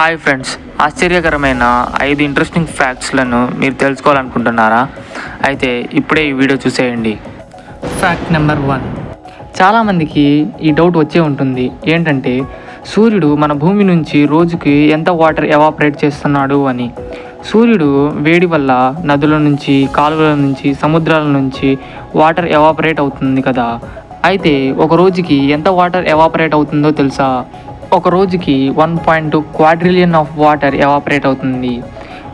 Hi friends. ఆశ్చర్యకరమైన ఐదు interesting ఫ్యాక్ట్స్లను మీరు తెలుసుకోవాలనుకుంటున్నారా? అయితే ఇప్పుడే ఈ వీడియో చూసేయండి. ఫ్యాక్ట్ నెంబర్ వన్ చాలామందికి ఈ డౌట్ వచ్చే ఉంటుంది. ఏంటంటే సూర్యుడు మన భూమి నుంచి రోజుకి ఎంత వాటర్ ఎవాపరేట్ చేస్తున్నాడు అని. సూర్యుడు వేడి వల్ల నదుల నుంచి కాలువల నుంచి సముద్రాల నుంచి వాటర్ ఎవాపరేట్ అవుతుంది కదా. అయితే ఒక రోజుకి ఎంత వాటర్ ఎవాపరేట్ అవుతుందో తెలుసా? ఒక రోజుకి one point two quadrillion of water evaporate అవుతుంది.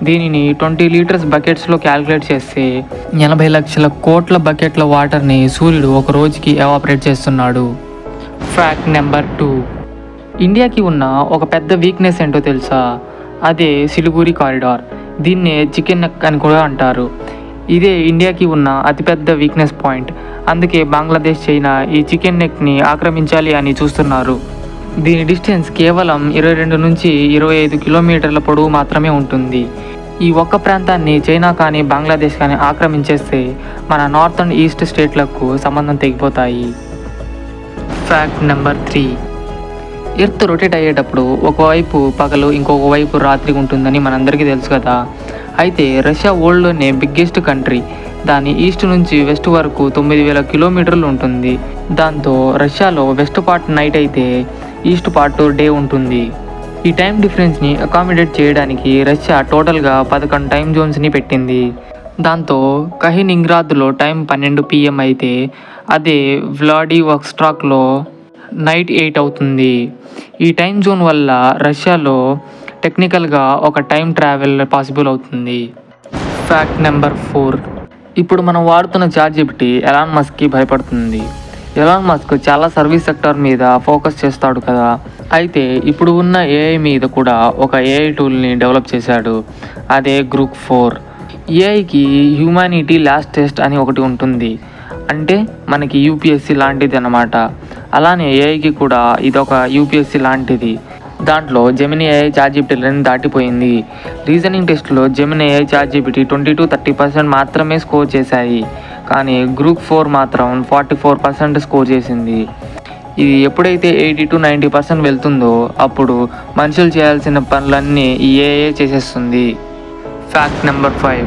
దీనిని ట్వంటీ లీటర్స్ బకెట్స్లో క్యాలిక్యులేట్ చేస్తే ఎనభై లక్షల కోట్ల బకెట్ల వాటర్ని సూర్యుడు ఒక రోజుకి ఎవాపరేట్ చేస్తున్నాడు. ఫ్యాక్ట్ నెంబర్ టూ ఇండియాకి ఉన్న ఒక పెద్ద వీక్నెస్ ఏంటో తెలుసా? అదే సిలిగురి కారిడార్ దీన్నే చికెన్ నెక్ అని కూడా అంటారు. ఇదే ఇండియాకి ఉన్న అతిపెద్ద వీక్నెస్ పాయింట్ అందుకే బంగ్లాదేశ్ చైనా ఈ చికెన్ నెక్ని ఆక్రమించాలి అని చూస్తున్నారు. దీని డిస్టెన్స్ కేవలం ఇరవై రెండు నుంచి ఇరవై ఐదు కిలోమీటర్ల పొడవు మాత్రమే ఉంటుంది. ఈ ఒక్క ప్రాంతాన్ని చైనా కానీ బంగ్లాదేశ్ కానీ ఆక్రమించేస్తే మన నార్త్ అండ్ ఈస్ట్ స్టేట్లకు సంబంధం తెగిపోతాయి. Fact number three. Earth rotate అయ్యేటప్పుడు ఒకవైపు పగలు ఇంకొక వైపు రాత్రి ఉంటుందని మనందరికీ తెలుసు కదా. అయితే రష్యా వరల్డ్లోనే బిగ్గెస్ట్ కంట్రీ. దాని ఈస్ట్ నుంచి వెస్ట్ వరకు తొమ్మిది వేల కిలోమీటర్లు ఉంటుంది. దాంతో రష్యాలో వెస్ట్ పార్ట్ నైట్ అయితే ఈస్ట్ పార్ట్ డే ఉంటుంది. ఈ టైం డిఫరెన్స్ని అకామిడేట్ చేయడానికి రష్యా టోటల్గా పదకొండు టైం జోన్స్ని పెట్టింది. దాంతో కహినింగ్రాద్లో టైం పన్నెండు పిఎం అయితే అదే వ్లాడీ స్ట్రాక్లో నైట్ ఎయిట్ అవుతుంది. ఈ టైం జోన్ వల్ల రష్యాలో టెక్నికల్గా ఒక టైం ట్రావెల్ పాసిబుల్ అవుతుంది. Fact number four. ఇప్పుడు మనం వాడుతున్న చార్ట్ జీపీటీ ఎలాన్ మస్క్కి భయపడుతుంది. ఎలాన్ మస్క్ చాలా సర్వీస్ సెక్టర్ మీద ఫోకస్ చేస్తాడు కదా. అయితే ఇప్పుడు ఉన్న ఏఐ మీద కూడా ఒక ఏఐ టూల్ని డెవలప్ చేశాడు. అదే గ్రూప్ ఫోర్ ఏఐకి హ్యూమానిటీ లాస్ట్ టెస్ట్ అని ఒకటి ఉంటుంది. అంటే మనకి యూపీఎస్సి లాంటిది అన్నమాట. అలానే ఏఐకి కూడా ఇది ఒక యూపీఎస్సి లాంటిది. దాంట్లో జెమిని ఏఐ చార్జీపీటీలను దాటిపోయింది. రీజనింగ్ టెస్ట్లో Gemini AI ChatGPT twenty to thirty percent మాత్రమే స్కోర్ చేశాయి. కానీ గ్రూప్ ఫోర్ మాత్రం ఫార్టీ ఫోర్ పర్సెంట్ స్కోర్ చేసింది. ఇది ఎప్పుడైతే ఎయిటీ టు నైంటీ పర్సెంట్ వెళ్తుందో అప్పుడు మనుషులు చేయాల్సిన పనులన్నీ ఈ ఏఏ చేసేస్తుంది. ఫ్యాక్ట్ నెంబర్ ఫైవ్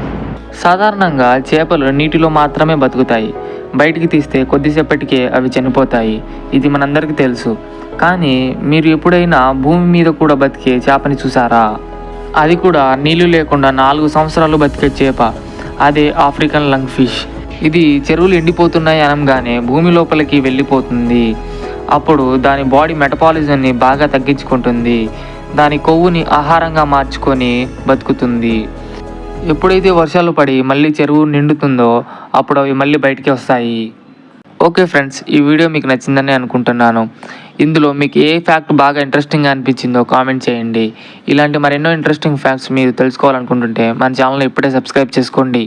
సాధారణంగా చేపలు నీటిలో మాత్రమే బతుకుతాయి. బయటికి తీస్తే కొద్దిసేపటికే అవి చనిపోతాయి. ఇది మనందరికీ తెలుసు. కానీ మీరు ఎప్పుడైనా భూమి మీద కూడా బతికే చేపని చూసారా? అది కూడా నీళ్ళు లేకుండా నాలుగు సంవత్సరాలు బతికే చేప. అదే ఆఫ్రికన్ లంగ్ ఫిష్. ఇది చెరువులు ఎండిపోతున్నాయి అనగానే భూమి లోపలికి వెళ్ళిపోతుంది. అప్పుడు దాని బాడీ మెటబాలిజంని బాగా తగ్గించుకుంటుంది. దాని కొవ్వుని ఆహారంగా మార్చుకొని బతుకుతుంది. ఎప్పుడైతే వర్షాలు పడి మళ్ళీ చెరువు నిండుతుందో అప్పుడు అవి మళ్ళీ బయటికి వస్తాయి. ఓకే ఫ్రెండ్స్ ఈ వీడియో మీకు నచ్చిందని అనుకుంటున్నాను. ఇందులో మీకు ఏ ఫ్యాక్ట్ బాగా ఇంట్రెస్టింగ్గా అనిపించిందో కామెంట్ చేయండి. ఇలాంటి మరెన్నో ఇంట్రెస్టింగ్ ఫ్యాక్ట్స్ మీరు తెలుసుకోవాలనుకుంటుంటే మన ఛానల్ని ఇప్పుడే సబ్స్క్రైబ్ చేసుకోండి.